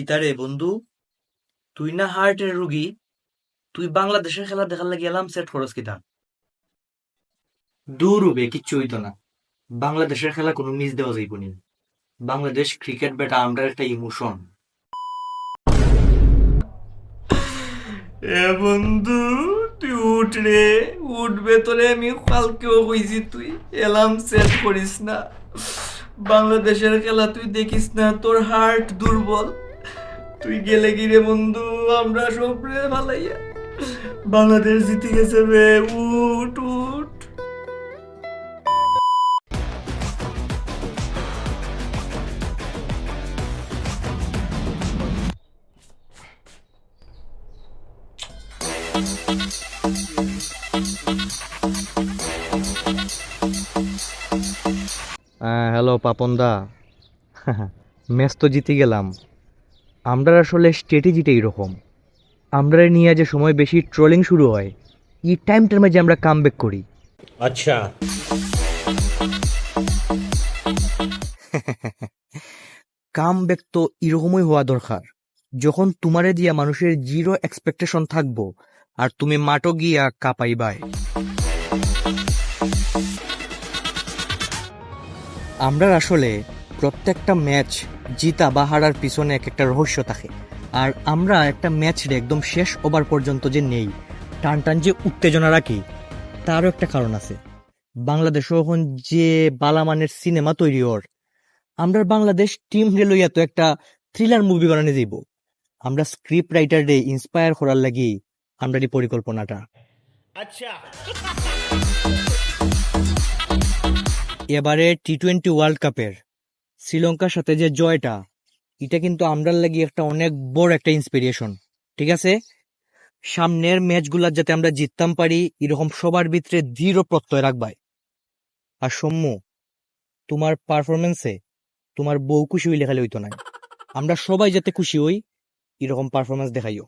কিতারে বন্ধু। তুই না হার্টের রুগী। তুই বাংলাদেশের খেলা দেখার লাগি এলাম সেট খরচ কিতা দূর হবে কিচ্ছু হইতো না। বাংলাদেশের খেলা কোনো মিস দেওয়া যাইব নি। বাংলাদেশ ক্রিকেট বেটা আমরা একটা ইমোশন এ বন্ধু তুই উঠ রে। উঠবে তোরে আমি কালকেও কইছি তুই এলাম সেট করিস না। বাংলাদেশের খেলা তুই দেখিস না তোর হার্ট দুর্বল। তুই গেলে কি রে বন্ধু? আমরা সব রে ভালাইয়া বাংলাদেশ জিতে গেছে রে উঠ উঠ। হ্যালো পাপনদা। ম্যাচ তো জিতে গেলাম। আমরা আসলে স্ট্র্যাটেজিটা এরকম। আমরা নিয়ে যে সময় বেশি ট্রোলিং শুরু হয় এই টাইম টাইমে যে আমরা কাম ব্যাক করি। আচ্ছা। কাম ব্যাক তো এরকমই হওয়া দরকার। যখন তোমারে দিয়া মানুষের জিরো এক্সপেকটেশন থাকব আর তুমি মাটো গিয়া কাপাইবাই। আমরা আসলে প্রত্যেকটা ম্যাচ জিতা বা হারার পিছনে এক একটা রহস্য থাকে। আর আমরা একটা ম্যাচ রে একদম শেষ ওভার পর্যন্ত যে নেই টান টান যে উত্তেজনা রাখি তারও একটা কারণ আছে। বাংলাদেশও এখন যে বালামানের সিনেমা তৈরি ওর আমরা বাংলাদেশ টিম রে লইয়া তো একটা থ্রিলার মুভি বানানো দিব আমরা স্ক্রিপ্ট রাইটার রে ইন্সপায়ার করার লাগি আমরা এই পরিকল্পনাটা। আচ্ছা। এবারে টি টোয়েন্টি ওয়ার্ল্ড কাপের শ্রীলঙ্কার সাথে যে জয়টা, এটা কিন্তু আমরার লাগি একটা অনেক বড় একটা ইন্সপিরেশন ঠিক আছে? সামনের ম্যাচগুলা যাতে আমরা জিততাম পারি, এরকম সবার ভিতরে দৃঢ় প্রত্যয় রাখবাই। আর সৌম্য, তোমার পারফরমেন্সে তোমার বউ খুশি হইলে খালি হইতো না। আমরা সবাই যাতে খুশি হই, এরকম পারফরমেন্স দেখাইও।